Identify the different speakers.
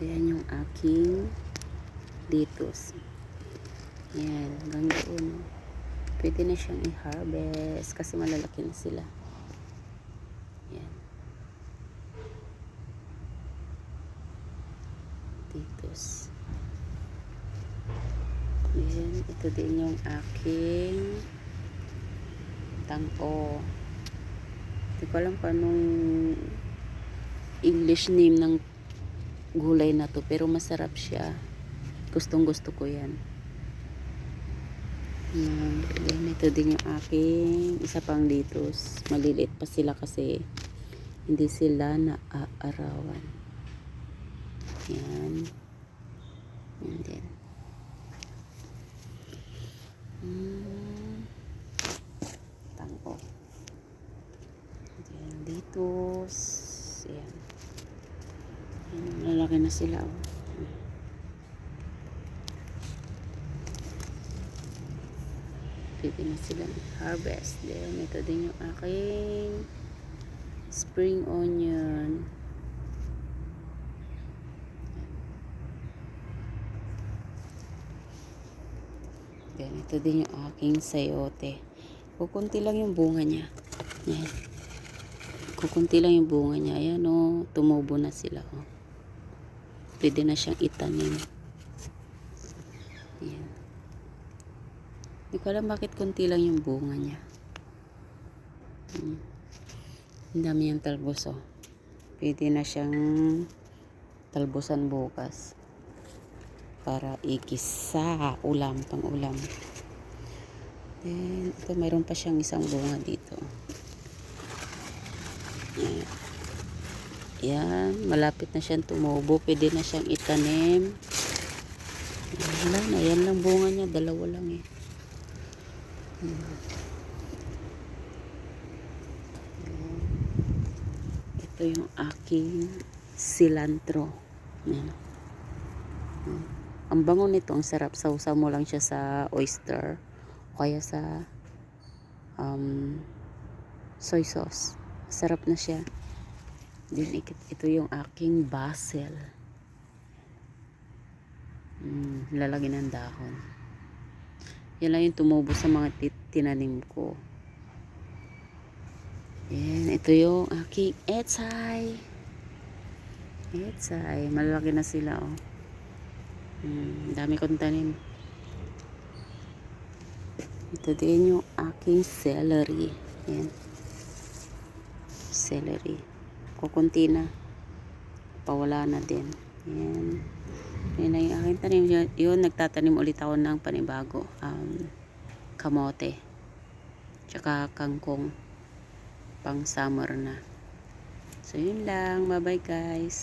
Speaker 1: Ayan yung aking litos. Ayan, hanggang doon. Pwede na siyang i-harvest kasi malalaki na sila. Ayan. Litos. Ayan, ito din yung aking tangko. Hindi ko alam kung anong English name ng gulay na to pero masarap siya. Gustong gusto ko yan. Yan. Then, ito din yung aking isa pang litos. Maliliit pa sila kasi hindi sila naaarawan. Yan. And then, hmm, tangko. Yan, litos. Lalaki na sila. Oh. Pwede na silang harvest. Then, ito din yung aking spring onion. Then, ito din yung aking sayote. Kukunti lang yung bunga niya. Yan. Kukunti lang yung bunga niya. Ayan o, tumubo na sila o. Pwede na siyang itanim. Yan. Hindi ko alam bakit kunti lang yung bunga niya. Hmm. Ang dami yung talbos oh. Pwede na siyang talbosan bukas. Para igisa ulam, pang ulam. Then, ito mayroon pa siyang isang bunga dito. Ayan. Yan, malapit na siyang tumubo. Pwede na siyang itanim. Ayan, Wala na, yan lang bunga niya. Dalawa lang eh. Hmm. Ayan. Ito yung aking cilantro. Ayan. Hmm. Ang bango nito, ang sarap. Sausaw mo lang siya sa oyster. O kaya sa um, soy sauce. Sarap na siya. Then, ito yung aking basil. Mm, lalagyan ng dahon. Yan lang yung tumubo sa mga tinanim ko. Yan, ito yung aking etsay. Etsay. Malalaki na sila, oh. Mm, dami kong tanim. Ito din yung aking celery. Yan. Celery. Kukunti na. Pawala na din. Yan. Na yung aking tanim. Yun, yun, nagtatanim ulit ako ng panibago. Um, kamote. Tsaka kangkong. Pang summer na. So, yun lang. Bye-bye, guys.